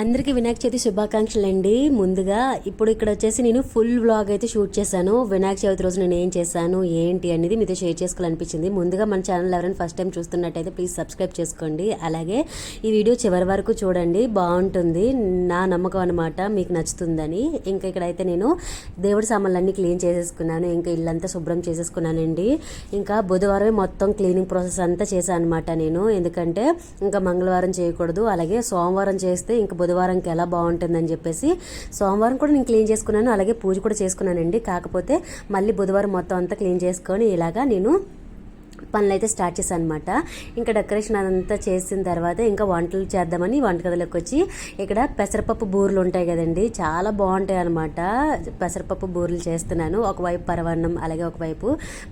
అందరికీ వినాయక చవితి శుభాకాంక్షలు అండి ముందుగా ఇప్పుడు ఇక్కడ వచ్చేసి నేను ఫుల్ వ్లాగ్ అయితే షూట్ చేశాను. వినాయక చవితి రోజు నేను ఏం చేశాను ఏంటి అనేది మీతో షేర్ చేసుకోవాలనిపించింది. ముందుగా మన ఛానల్ ఎవరైనా ఫస్ట్ టైం చూస్తున్నట్టయితే ప్లీజ్ సబ్స్క్రైబ్ చేసుకోండి. అలాగే ఈ వీడియో చివరి వరకు చూడండి బాగుంటుంది. నా నమ్మకం అనమాట మీకు నచ్చుతుందని. ఇంకా ఇక్కడైతే నేను దేవుడి సామాన్లన్నీ క్లీన్ చేసేసుకున్నాను. ఇంకా ఇల్లంతా శుభ్రం చేసేసుకున్నానండి. ఇంకా బుధవారమే మొత్తం క్లీనింగ్ ప్రాసెస్ అంతా చేశాను అనమాట నేను. ఎందుకంటే ఇంకా మంగళవారం చేయకూడదు అలాగే సోమవారం చేస్తే ఇంకా బుధవారంకి ఎలా బాగుంటుందని చెప్పేసి సోమవారం కూడా నేను క్లీన్ చేసుకున్నాను అలాగే పూజ కూడా చేసుకున్నానండి. కాకపోతే మళ్ళీ బుధవారం మొత్తం అంతా క్లీన్ చేసుకొని ఇలాగా నేను పనులు అయితే స్టార్ట్ చేశాను అనమాట ఇంకా డెకరేషన్ అదంతా చేసిన తర్వాత ఇంకా వంటలు చేద్దామని వంటగదిలోకి వచ్చి ఇక్కడ పెసరపప్పు బూరెలు ఉంటాయి కదండి చాలా బాగుంటాయి అనమాట పెసరపప్పు బూరెలు చేస్తున్నాను. ఒకవైపు పరవన్నం అలాగే ఒకవైపు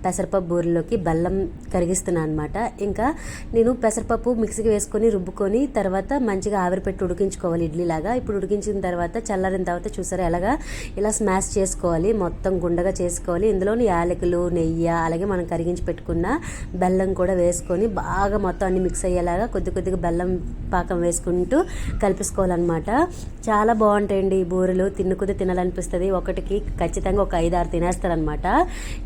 పెసరపప్పు బూరెలోకి బెల్లం కరిగిస్తున్నాను అనమాట ఇంకా నేను పెసరపప్పు మిక్సీకి వేసుకొని రుబ్బుకొని తర్వాత మంచిగా ఆవిరి పెట్టి ఉడికించుకోవాలి ఇడ్లీ లాగా ఇప్పుడు ఉడికించిన తర్వాత చల్లారిన తర్వాత చూసారా ఎలాగా ఇలా స్మాష్ చేసుకోవాలి. మొత్తం గుండగా చేసుకోవాలి. ఇందులోని యాలకులు నెయ్యి అలాగే మనం కరిగించి పెట్టుకున్న బెల్లం కూడా వేసుకొని బాగా మొత్తం అన్ని మిక్స్ అయ్యేలాగా కొద్ది కొద్దిగా బెల్లం పాకం వేసుకుంటూ కలిపేసుకోవాలన్నమాట. చాలా బాగుంటాయండి ఈ బూరెలు. తిన్న కొద్ది తినాలనిపిస్తుంది. ఒకటికి ఖచ్చితంగా ఒక ఐదు ఆరు తినేస్తారనమాట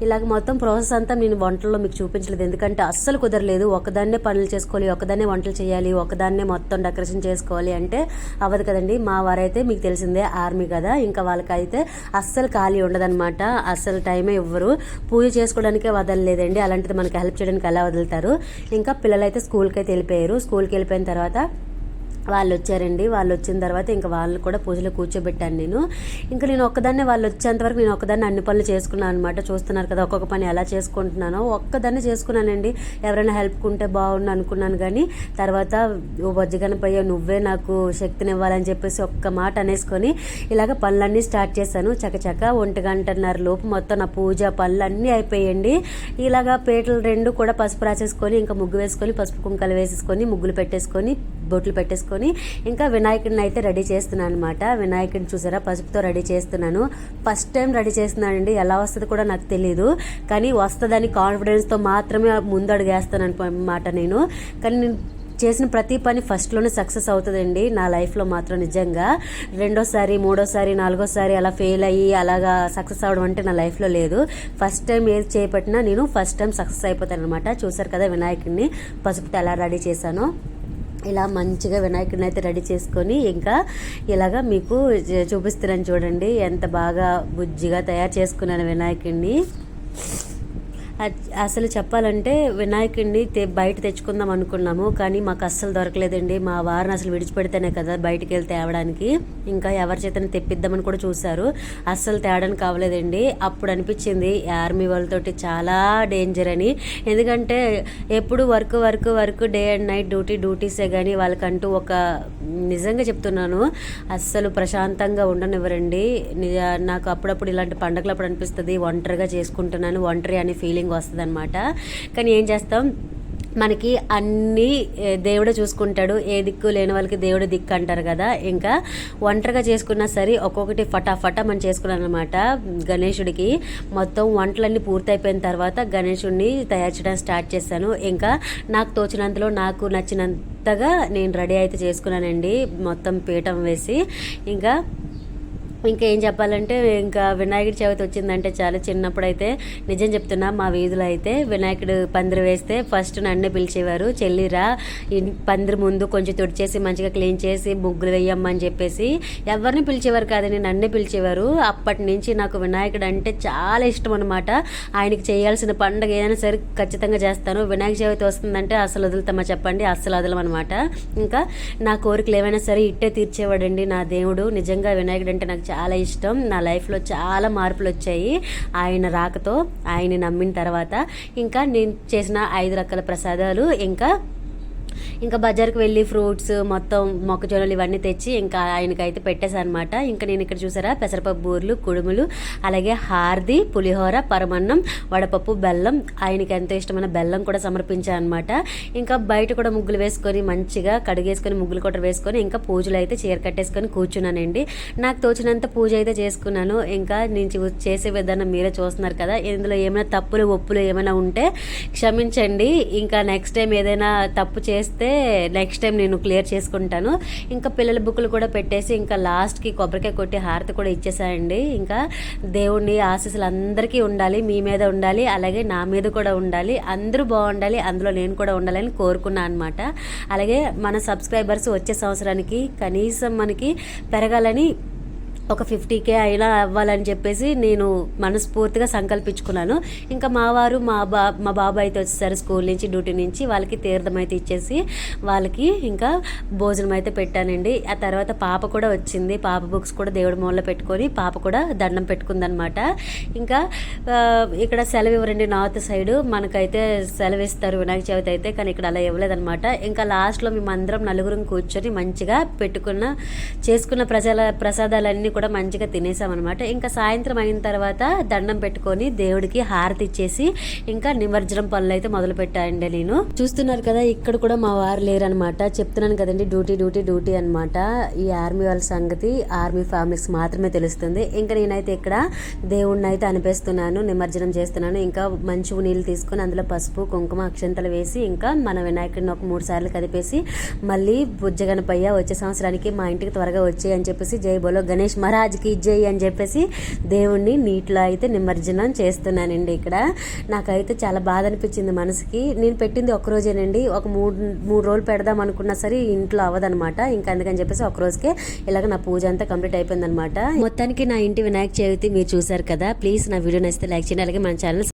ఇలాగ మొత్తం ప్రాసెస్ అంతా నేను వంటల్లో మీకు చూపించలేదు. ఎందుకంటే అస్సలు కుదరలేదు. ఒకదాన్నే పనులు చేసుకోవాలి ఒకదాన్నే వంటలు చేయాలి ఒకదాన్నే మొత్తం డెకరేషన్ చేసుకోవాలి అంటే అవ్వదు కదండి. మా వారైతే మీకు తెలిసిందే ఆర్మీ కదా. ఇంకా వాళ్ళకైతే అస్సలు ఖాళీ ఉండదన్నమాట. అస్సలు టైమే ఇవ్వరు. పూజ చేసుకోవడానికే వదలలేదండి. అలాంటిది మనకి హెల్ప్ చేయడానికి ఎలా వదులుతారు. ఇంకా పిల్లలైతే స్కూల్కి అయితే వెళ్ళిపోయారు. స్కూల్కి వెళ్ళిపోయిన తర్వాత వాళ్ళు వచ్చారండి వాళ్ళు వచ్చిన తర్వాత ఇంకా వాళ్ళు కూడా పూజలో కూర్చోబెట్టాను నేను. ఇంకా నేను ఒక్కదాన్నే వాళ్ళు వచ్చేంత వరకు నేను ఒక్కదాన్ని అన్ని పనులు చేసుకున్నాను అనమాట చూస్తున్నారు కదా ఒక్కొక్క పని ఎలా చేసుకుంటున్నానో. ఒక్కదాన్ని చేసుకున్నానండి. ఎవరైనా హెల్ప్ ఉంటే బాగుండు అనుకున్నాను కానీ తర్వాత ఓ వజ్జగనపయ్య నువ్వే నాకు శక్తిని ఇవ్వాలని చెప్పేసి ఒక్క మాట అనేసుకొని ఇలాగ పనులన్నీ స్టార్ట్ చేశాను. చకచక ఒంటి గంటన్నర లోపు మొత్తం నా పూజ పనులన్నీ అయిపోయాయండి ఇలాగా పేటలు రెండు కూడా పసుపు రాసేసుకొని ఇంకా ముగ్గు వేసుకొని పసుపు కుంకలు వేసేసుకొని ముగ్గులు పెట్టేసుకొని బొట్లు పెట్టేసుకొని ఇంకా వినాయకుడిని అయితే రెడీ చేస్తున్నాను అనమాట వినాయకుడిని చూసారా? పసుపుతో రెడీ చేస్తున్నాను. ఫస్ట్ టైం రెడీ చేస్తున్నానండి. ఎలా వస్తుంది కూడా నాకు తెలియదు కానీ వస్తుందని కాన్ఫిడెన్స్తో మాత్రమే ముందు అడుగేస్తాను అనమాట నేను. కానీ నేను చేసిన ప్రతి పని ఫస్ట్లోనే సక్సెస్ అవుతుందండి నా లైఫ్లో మాత్రం నిజంగా. రెండోసారి మూడోసారి నాలుగోసారి అలా ఫెయిల్ అయ్యి అలాగా సక్సెస్ అవడం అంటే నా లైఫ్లో లేదు. ఫస్ట్ టైం ఏది చేపట్టినా నేను ఫస్ట్ టైం సక్సెస్ అయిపోతాను అనమాట చూసారు కదా వినాయకుడిని? పసుపుతో ఎలా రెడీ చేశానో. ఇలా మంచిగా వినాయకుడిని అయితే రెడీ చేసుకొని ఇంకా ఇలాగా మీకు చూపిస్తున్నాను చూడండి ఎంత బాగా బుజ్జిగా తయారు చేసుకున్నాను వినాయకుడిని. అసలు చెప్పాలంటే వినాయకుడిని తె బయట తెచ్చుకుందాం అనుకున్నాము కానీ మాకు అస్సలు దొరకలేదండి. మా వారిని అసలు విడిచిపెడితేనే కదా బయటికి వెళ్ళి తేవడానికి. ఇంకా ఎవరి చేతనే తెప్పిద్దామని కూడా చూశారు. అస్సలు తేడానికి కావలేదండి అప్పుడు అనిపించింది ఆర్మీ వాళ్ళతోటి చాలా డేంజర్ అని. ఎందుకంటే ఎప్పుడు work work work day and night duty డ్యూటీసే కానీ వాళ్ళకంటూ ఒక నిజంగా చెప్తున్నాను అస్సలు ప్రశాంతంగా ఉండనివ్వరండి. నాకు అప్పుడప్పుడు ఇలాంటి పండగలప్పుడు అనిపిస్తుంది ఒంటరిగా చేసుకుంటున్నాను ఒంటరి అనే ఫీలింగ్ వస్తుంది అనమాట కానీ ఏం చేస్తాం? మనకి అన్నీ దేవుడే చూసుకుంటాడు. ఏ దిక్కు లేని వాళ్ళకి దేవుడు దిక్కు అంటారు కదా. ఇంకా ఒంటరిగా చేసుకున్నా సరే ఒక్కొక్కటి ఫటాఫటా మనం చేసుకున్నాను అనమాట గణేశుడికి. మొత్తం వంటలన్నీ పూర్తయిపోయిన తర్వాత గణేశుడిని తయారు చేయడం స్టార్ట్ చేశాను. ఇంకా నాకు తోచినంతలో నాకు నచ్చినంతగా నేను రెడీ అయితే చేసుకున్నానండి. మొత్తం పీఠం వేసి. ఇంకా ఇంకేం చెప్పాలంటే ఇంకా వినాయకుడి చవితి వచ్చిందంటే చాలా. చిన్నప్పుడైతే నిజం చెప్తున్నా మా వీధిలో అయితే వినాయకుడు పందిరి వేస్తే ఫస్ట్ నన్నే పిలిచేవారు. చెల్లిరా పందిరి ముందు కొంచెం తుడిచేసి మంచిగా క్లీన్ చేసి ముగ్గులు వేయమ్మని చెప్పేసి ఎవరిని పిలిచేవారు కాదని నన్నే పిలిచేవారు. అప్పటి నుంచి నాకు వినాయకుడు అంటే చాలా ఇష్టం అనమాట ఆయనకి చేయాల్సిన పండుగ ఏదైనా సరే ఖచ్చితంగా చేస్తాను. వినాయక చవితి వస్తుందంటే అసలు వదులుతామా చెప్పండి? అస్సలు వదలమన్నమాట ఇంకా నా కోరికలు ఏమైనా సరే ఇట్టే తీర్చేవాడండి నా దేవుడు. నిజంగా వినాయకుడు అంటే నాకు చాలా ఇష్టం. నా లైఫ్లో చాలా మార్పులు వచ్చాయి ఆయన రాకతో ఆయన నమ్మిన తర్వాత ఇంకా నేను చేసిన ఐదు రకాల ప్రసాదాలు ఇంకా ఇంకా బజార్కి వెళ్ళి ఫ్రూట్స్ మొత్తం మొక్కజొన్నలు ఇవన్నీ తెచ్చి ఇంకా ఆయనకైతే పెట్టేశానమాట ఇంకా నేను ఇక్కడ చూసారా? పెసరపప్పు బూర్లు కుడుములు అలాగే హార్ది పులిహోర పరమన్నం వడపప్పు బెల్లం. ఆయనకి ఎంతో ఇష్టమైన బెల్లం కూడా సమర్పించాను అనమాట ఇంకా బయట కూడా ముగ్గులు వేసుకొని మంచిగా కడిగేసుకొని ముగ్గులు కూడా వేసుకొని ఇంకా పూజలు అయితే చీర కట్టేసుకొని కూర్చున్నానండి. నాకు తోచినంత పూజ అయితే చేసుకున్నాను. ఇంకా నేను చేసే విధానం మీరే చూస్తున్నారు కదా? ఇందులో ఏమైనా తప్పులు ఒప్పులు ఏమైనా ఉంటే క్షమించండి. ఇంకా నెక్స్ట్ టైం ఏదైనా తప్పు చేసి చేస్తే నెక్స్ట్ టైం నేను క్లియర్ చేసుకుంటాను. ఇంకా పిల్లల బుక్లు కూడా పెట్టేసి ఇంకా లాస్ట్కి కొబ్బరికాయ కొట్టి హారతి కూడా ఇచ్చేసాయండి ఇంకా దేవుణ్ణి ఆశీస్సులు అందరికీ ఉండాలి మీ మీద ఉండాలి అలాగే నా మీద కూడా ఉండాలి అందరూ బాగుండాలి అందులో నేను కూడా ఉండాలని కోరుకున్నాను అనమాట అలాగే మన సబ్స్క్రైబర్స్ వచ్చే సంవత్సరానికి కనీసం మనకి పెరగాలని ఒక ఫిఫ్టీ కే అయినా అవ్వాలని చెప్పేసి నేను మనస్ఫూర్తిగా సంకల్పించుకున్నాను. ఇంకా మా వారు మా బా మా బాబాయ్ అయితే వచ్చేసారు స్కూల్ నుంచి డ్యూటీ నుంచి. వాళ్ళకి తీర్థం అయితే ఇచ్చేసి వాళ్ళకి ఇంకా భోజనం అయితే పెట్టానండి. ఆ తర్వాత పాప కూడా వచ్చింది. పాప బుక్స్ కూడా దేవుడి మూల పెట్టుకొని పాప కూడా దండం పెట్టుకుందనమాట ఇంకా ఇక్కడ సెలవు ఇవ్వరండి నార్త్ సైడ్. మనకైతే సెలవు ఇస్తారు వినాయక చవితి అయితే కానీ ఇక్కడ అలా ఇవ్వలేదనమాట ఇంకా లాస్ట్లో మేమందరం నలుగురం కూర్చొని మంచిగా పెట్టుకున్న చేసుకున్న ప్రజల ప్రసాదాలన్నీ కూడా మంచిగా తినేసామన్నమాట. ఇంకా సాయంత్రం అయిన తర్వాత దండం పెట్టుకొని దేవుడికి హారతి ఇచ్చేసి ఇంకా నిమజ్జనం పనులు అయితే మొదలు పెట్టాయండి నేను. చూస్తున్నారు కదా ఇక్కడ కూడా మా వారు లేరనమాట చెప్తున్నాను కదండి డ్యూటీ డ్యూటీ డ్యూటీ అన్నమాట. ఈ ఆర్మీ వాళ్ళ సంగతి ఆర్మీ ఫ్యామిలీస్ మాత్రమే తెలుస్తుంది. ఇంకా నేనైతే ఇక్కడ దేవుణ్ణి అయితే అనిపిస్తున్నాను నిమజ్జనం చేస్తున్నాను. ఇంకా మంచి నీళ్ళు తీసుకొని అందులో పసుపు కుంకుమ అక్షంతలు వేసి ఇంకా మన వినాయకుడిని ఒక మూడు సార్లు కదిపేసి మళ్ళీ బుజ్జగనపయ్య వచ్చే సంవత్సరానికి మా ఇంటికి త్వరగా వచ్చే అని చెప్పేసి జై బోలో గణేష్ మహారాజ్కి ఇచ్చేయి అని చెప్పేసి దేవుణ్ణి నీటిలో అయితే నిమజ్జనం చేస్తున్నానండి ఇక్కడ. నాకైతే చాలా బాధ అనిపించింది మనసుకి. నేను పెట్టింది ఒక రోజేనండి ఒక మూడు మూడు రోజులు పెడదాం అనుకున్నా సరే ఇంట్లో అవ్వదనమాట. ఇంకా అందుకని చెప్పేసి ఒకరోజుకే ఇలాగ నా పూజ అంతా కంప్లీట్ అయిపోయిందనమాట. మొత్తానికి నా ఇంటి వినాయక చవితి మీరు చూసారు కదా. ప్లీజ్ నా వీడియో నచ్చితే లైక్ చేయండి. అలాగే మన ఛానల్